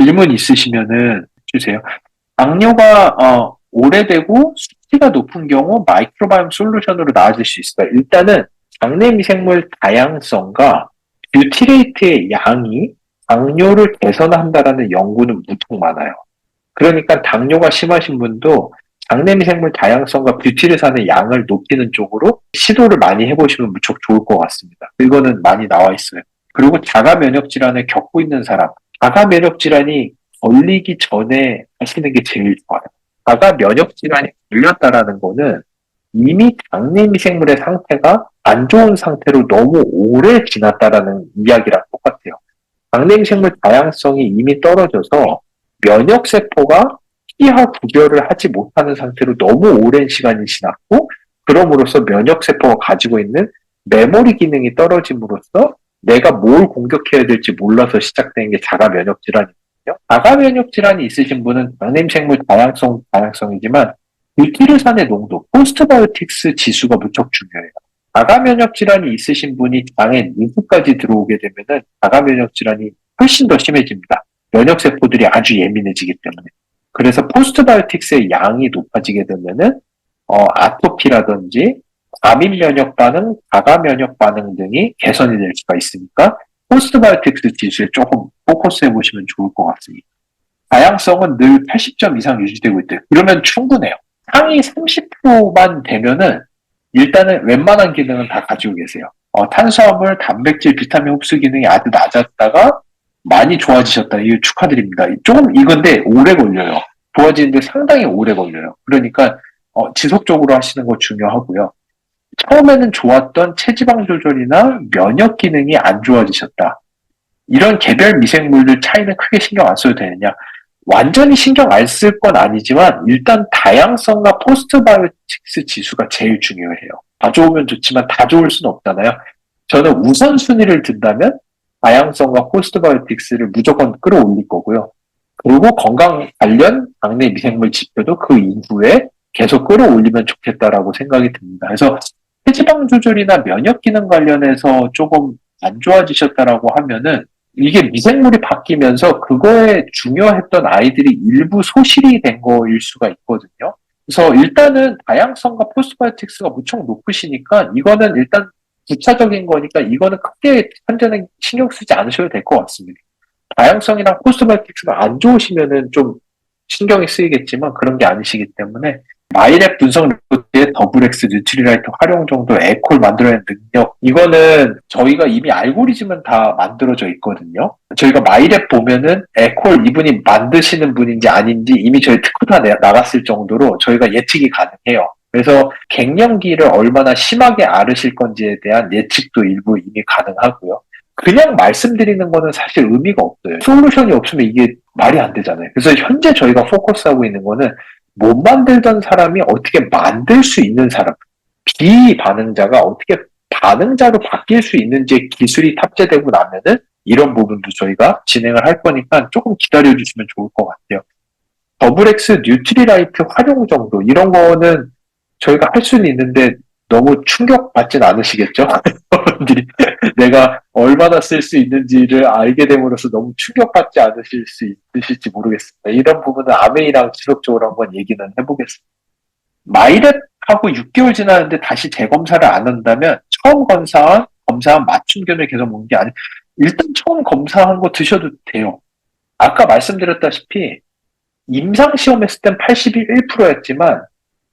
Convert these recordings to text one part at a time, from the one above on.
질문 있으시면은 주세요. 당뇨가 어, 오래되고 수치가 높은 경우 마이크로바이옴 솔루션으로 나아질 수 있어요. 일단은 장내 미생물 다양성과 뷰티레이트의 양이 당뇨를 개선한다라는 연구는 무척 많아요. 그러니까 당뇨가 심하신 분도 장내 미생물 다양성과 뷰티르산의 양을 높이는 쪽으로 시도를 많이 해보시면 무척 좋을 것 같습니다. 이거는 많이 나와 있어요. 그리고 자가 면역 질환을 겪고 있는 사람, 자가 면역 질환이 걸리기 전에 하시는 게 제일 좋아요. 자가 면역 질환이 걸렸다라는 거는 이미 장내 미생물의 상태가 안 좋은 상태로 너무 오래 지났다라는 이야기랑 똑같아요. 장내 미생물 다양성이 이미 떨어져서 면역 세포가 피하 구별을 하지 못하는 상태로 너무 오랜 시간이 지났고 그럼으로써 면역 세포가 가지고 있는 메모리 기능이 떨어짐으로써 내가 뭘 공격해야 될지 몰라서 시작된 게 자가 면역 질환이거든요. 자가 면역 질환이 있으신 분은 장내생물 다양성 다양성이지만 뷰티르산의 농도, 포스트바이오틱스 지수가 무척 중요해요. 자가 면역 질환이 있으신 분이 장에 누구까지 들어오게 되면은 자가 면역 질환이 훨씬 더 심해집니다. 면역 세포들이 아주 예민해지기 때문에. 그래서 포스트바이오틱스의 양이 높아지게 되면은 어, 아토피라든지 과민 면역 반응, 자가 면역 반응 등이 개선이 될 수가 있으니까 포스트바이오틱스 지수에 조금 포커스해 보시면 좋을 것 같습니다. 다양성은 늘 80점 이상 유지되고 있대요. 그러면 충분해요. 상위 30%만 되면은 일단은 웬만한 기능은 다 가지고 계세요. 어, 탄수화물, 단백질, 비타민 흡수 기능이 아주 낮았다가 많이 좋아지셨다. 이거 축하드립니다. 조금 이건데 오래 걸려요. 좋아지는데 상당히 오래 걸려요. 그러니까 어, 지속적으로 하시는 거 중요하고요. 처음에는 좋았던 체지방 조절이나 면역 기능이 안 좋아지셨다. 이런 개별 미생물들 차이는 크게 신경 안 써도 되느냐? 완전히 신경 안 쓸 건 아니지만 일단 다양성과 포스트바이오틱스 지수가 제일 중요해요. 다 좋으면 좋지만 다 좋을 수는 없잖아요. 저는 우선순위를 든다면 다양성과 포스트바이오틱스를 무조건 끌어올릴 거고요. 그리고 건강 관련 장내 미생물 지표도 그 이후에 계속 끌어올리면 좋겠다라고 생각이 듭니다. 그래서 체지방 조절이나 면역 기능 관련해서 조금 안 좋아지셨다라고 하면은 이게 미생물이 바뀌면서 그거에 중요했던 아이들이 일부 소실이 된 거일 수가 있거든요. 그래서 일단은 다양성과 포스트바이오틱스가 무척 높으시니까 이거는 일단 부차적인 거니까 이거는 크게 현재는 신경 쓰지 않으셔도 될 것 같습니다. 다양성이랑 포스트바이오틱스가 안 좋으시면은 좀 신경이 쓰이겠지만 그런 게 아니시기 때문에 마이랩 분석 리포트에 더블엑스 뉴트리라이트 활용 정도 에콜 만들어낸 능력 이거는 저희가 이미 알고리즘은 다 만들어져 있거든요. 저희가 마이랩 보면은 에콜 이분이 만드시는 분인지 아닌지 이미 저희 특허 다 나갔을 정도로 저희가 예측이 가능해요. 그래서 갱년기를 얼마나 심하게 앓으실 건지에 대한 예측도 일부 이미 가능하고요. 그냥 말씀드리는 거는 사실 의미가 없어요. 솔루션이 없으면 이게 말이 안 되잖아요. 그래서 현재 저희가 포커스하고 있는 거는 못 만들던 사람이 어떻게 만들 수 있는 사람, 비반응자가 어떻게 반응자로 바뀔 수 있는지 기술이 탑재되고 나면은 이런 부분도 저희가 진행을 할 거니까 조금 기다려 주시면 좋을 것 같아요. 더블엑스 뉴트리라이트 활용 정도 이런 거는 저희가 할 수는 있는데 너무 충격받진 않으시겠죠? 여러분들이 내가 얼마나 쓸 수 있는지를 알게 됨으로써 너무 충격받지 않으실 수 있으실지 모르겠습니다. 이런 부분은 아메이랑 지속적으로 한번 얘기는 해보겠습니다. 마이랩하고 6개월 지났는데 다시 재검사를 안 한다면 처음 검사한 검사한 맞춤견을 계속 먹는 게 아니에요. 일단 처음 검사한 거 드셔도 돼요. 아까 말씀드렸다시피 임상시험 했을 땐 81%였지만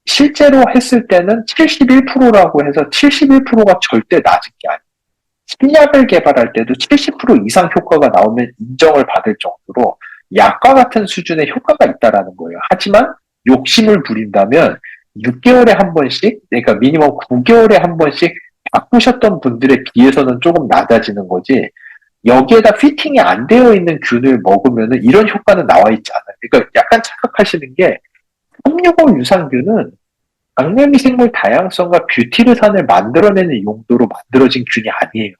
실제로 했을 때는 71%라고 해서 71%가 절대 낮은 게 아니에요. 신약을 개발할 때도 70% 이상 효과가 나오면 인정을 받을 정도로 약과 같은 수준의 효과가 있다라는 거예요. 하지만 욕심을 부린다면 6개월에 한 번씩, 그러니까 미니멈 9개월에 한 번씩 바꾸셨던 분들에 비해서는 조금 낮아지는 거지. 여기에다 피팅이 안 되어 있는 균을 먹으면 이런 효과는 나와 있지 않아요. 그러니까 약간 착각하시는 게 365 유산균은 강내미 생물 다양성과 뷰티르산을 만들어내는 용도로 만들어진 균이 아니에요.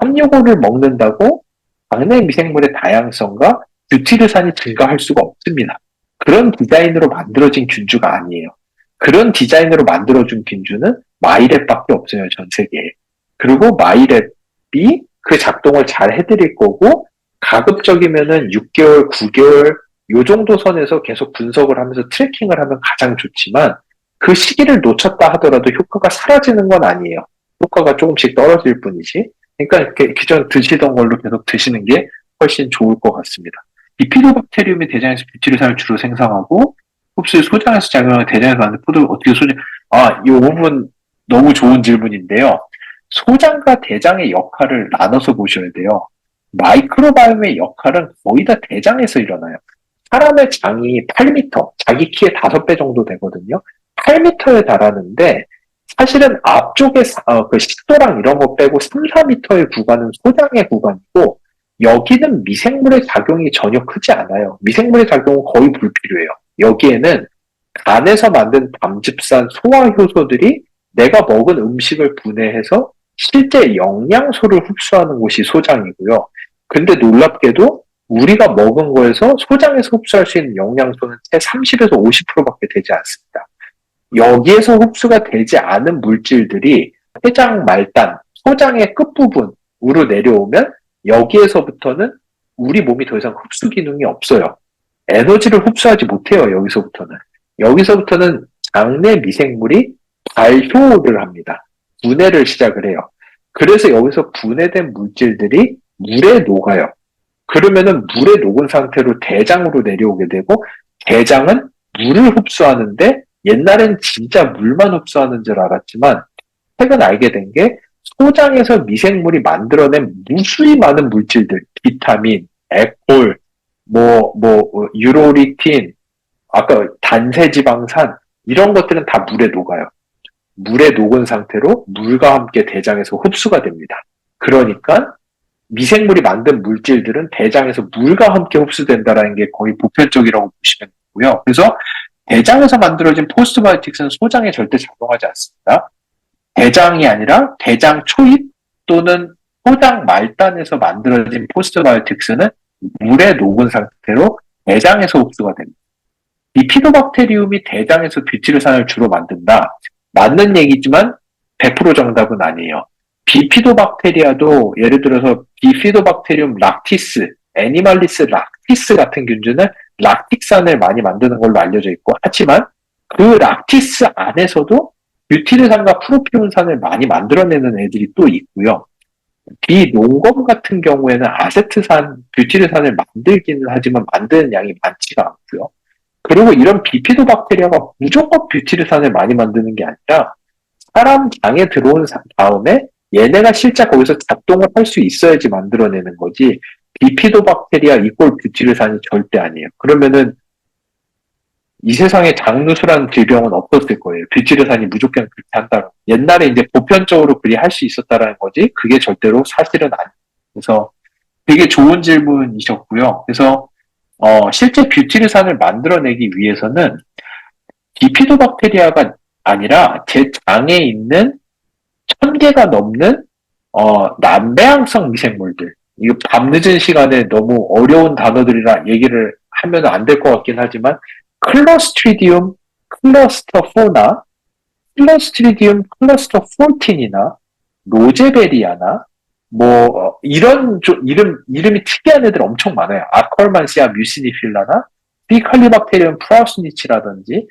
365를 먹는다고 강내미생물의 다양성과 뷰티르산이 증가할 수가 없습니다. 그런 디자인으로 만들어진 균주가 아니에요. 그런 디자인으로 만들어준 균주는 마이랩밖에 없어요, 전 세계에. 그리고 마이랩이 그 작동을 잘 해드릴 거고, 가급적이면은 6개월, 9개월 요 정도 선에서 계속 분석을 하면서 트래킹을 하면 가장 좋지만 그 시기를 놓쳤다 하더라도 효과가 사라지는 건 아니에요. 효과가 조금씩 떨어질 뿐이지. 그러니까 기존 드시던 걸로 계속 드시는 게 훨씬 좋을 것 같습니다. 비피도박테리움이 대장에서 뷰티르산을 주로 생성하고 흡수의 소장에서 작용하는 대장에서 만든 포도를 어떻게 소장, 아, 이 부분 너무 좋은 질문인데요. 소장과 대장의 역할을 나눠서 보셔야 돼요. 마이크로바이옴의 역할은 거의 다 대장에서 일어나요. 사람의 장이 8m, 자기 키의 5배 정도 되거든요. 8m에 달하는데 사실은 앞쪽에 어, 그 식도랑 이런 거 빼고 3, 4m의 구간은 소장의 구간이고 여기는 미생물의 작용이 전혀 크지 않아요. 미생물의 작용은 거의 불필요해요. 여기에는 간에서 만든 담즙산 소화 효소들이 내가 먹은 음식을 분해해서 실제 영양소를 흡수하는 곳이 소장이고요. 근데 놀랍게도 우리가 먹은 거에서 소장에서 흡수할 수 있는 영양소는 채 30에서 50%밖에 되지 않습니다. 여기에서 흡수가 되지 않은 물질들이 췌장 말단, 소장의 끝부분으로 내려오면 여기에서부터는 우리 몸이 더 이상 흡수 기능이 없어요. 에너지를 흡수하지 못해요, 여기서부터는. 여기서부터는 장내 미생물이 발효를 합니다. 분해를 시작을 해요. 그래서 여기서 분해된 물질들이 물에 녹아요. 그러면은 물에 녹은 상태로 대장으로 내려오게 되고 대장은 물을 흡수하는데 옛날엔 진짜 물만 흡수하는 줄 알았지만 최근 알게 된 게 소장에서 미생물이 만들어낸 무수히 많은 물질들, 비타민, 에콜, 뭐, 뭐, 유로리틴, 아까 단세지방산, 이런 것들은 다 물에 녹아요. 물에 녹은 상태로 물과 함께 대장에서 흡수가 됩니다. 그러니까 미생물이 만든 물질들은 대장에서 물과 함께 흡수된다라는 게 거의 보편적이라고 보시면 되고요. 그래서 대장에서 만들어진 포스트바이오틱스는 소장에 절대 작용하지 않습니다. 대장이 아니라 대장 초입 또는 소장 말단에서 만들어진 포스트바이오틱스는 물에 녹은 상태로 대장에서 흡수가 됩니다. 비피도박테리움이 대장에서 뷰티르산을 주로 만든다. 맞는 얘기지만 100% 정답은 아니에요. 비피도박테리아도 예를 들어서 비피도박테리움 락티스, 애니말리스 락티스 같은 균주는 락틱산을 많이 만드는 걸로 알려져 있고 하지만 그 락티스 안에서도 뷰티르산과 프로피온산을 많이 만들어내는 애들이 또 있고요. 비농검 같은 경우에는 아세트산, 뷰티르산을 만들기는 하지만 만드는 양이 많지가 않고요. 그리고 이런 비피도박테리아가 무조건 뷰티르산을 많이 만드는 게 아니라 사람 장에 들어온 다음에 얘네가 실제 거기서 작동을 할 수 있어야지 만들어내는 거지 비피도박테리아 이꼴 뷰티르산이 절대 아니에요. 그러면은 이 세상에 장누수라는 질병은 없었을 거예요. 뷰티르산이 무조건 그렇게 한다. 옛날에 이제 보편적으로 그리 할 수 있었다라는 거지 그게 절대로 사실은 아니에요. 그래서 되게 좋은 질문이셨고요. 그래서 어, 실제 뷰티르산을 만들어내기 위해서는 비피도박테리아가 아니라 제 장에 있는 천 개가 넘는 어, 남배양성 미생물들. 이거 밤늦은 시간에 너무 어려운 단어들이라 얘기를 하면 안 될 것 같긴 하지만 클러스트리디움 클러스터포나 클러스트리디움 클러스터 14이나 로제베리아나 뭐 어, 이런 좀 이름 이름이 특이한 애들 엄청 많아요. 아컬만시아 뮤시니필라나 비칼리박테리움 프라우스니치라든지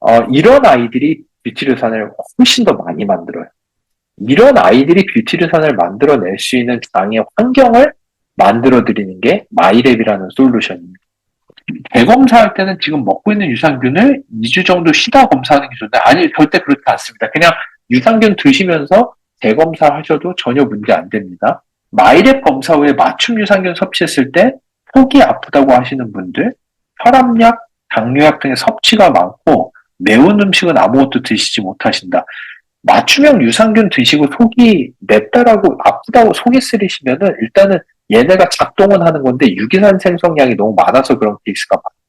어, 이런 아이들이 뷰티르산을 훨씬 더 많이 만들어요. 이런 아이들이 뷰티르산을 만들어낼 수 있는 장의 환경을 만들어 드리는 게 마이랩이라는 솔루션입니다. 대검사할 때는 지금 먹고 있는 유산균을 2주 정도 쉬다 검사하는 게 좋은데 아니 절대 그렇지 않습니다. 그냥 유산균 드시면서 대검사 하셔도 전혀 문제 안 됩니다. 마이랩 검사 후에 맞춤 유산균 섭취했을 때 속이 아프다고 하시는 분들, 혈압약, 당뇨약 등의 섭취가 많고 매운 음식은 아무것도 드시지 못하신다. 맞춤형 유산균 드시고 속이 맵다라고 아프다고 속이 쓰리시면은 일단은 얘네가 작동은 하는 건데 유기산 생성량이 너무 많아서 그런 케이스가 많아요.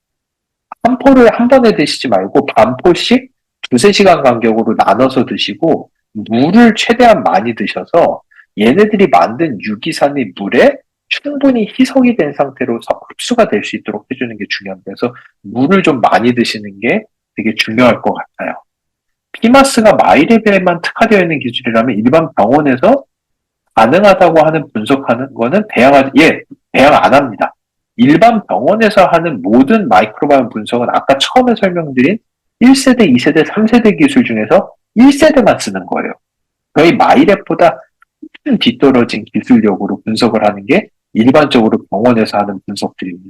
한 포를 한 번에 드시지 말고 반 포씩 두세 시간 간격으로 나눠서 드시고 물을 최대한 많이 드셔서 얘네들이 만든 유기산이 물에 충분히 희석이 된 상태로 흡수가 될 수 있도록 해주는 게 중요합니다. 그래서 물을 좀 많이 드시는 게 되게 중요할 것 같아요. 피마스가 마이레벨에만 특화되어 있는 기술이라면 일반 병원에서 가능하다고 하는 분석하는 거는 대양하지, 예, 대응 안 합니다. 일반 병원에서 하는 모든 마이크로바이옴 분석은 아까 처음에 설명드린 1세대, 2세대, 3세대 기술 중에서 1세대만 쓰는 거예요. 거의 마이랩보다 훨씬 뒤떨어진 기술력으로 분석을 하는 게 일반적으로 병원에서 하는 분석들입니다.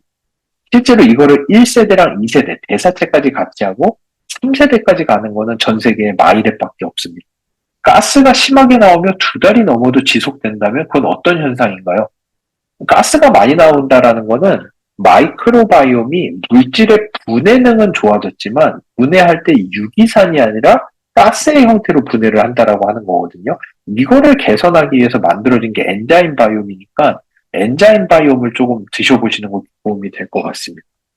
실제로 이거를 1세대랑 2세대, 대사체까지 같이 하고 3세대까지 가는 거는 전 세계에 마이랩밖에 없습니다. 가스가 심하게 나오면 두 달이 넘어도 지속된다면 그건 어떤 현상인가요? 가스가 많이 나온다라는 거는 마이크로바이옴이 물질의 분해능은 좋아졌지만 분해할 때 유기산이 아니라 가스의 형태로 분해를 한다라고 하는 거거든요. 이거를 개선하기 위해서 만들어진 게 엔자임 바이옴이니까 엔자임 바이옴을 조금 드셔보시는 것도 도움이 될 것 같습니다.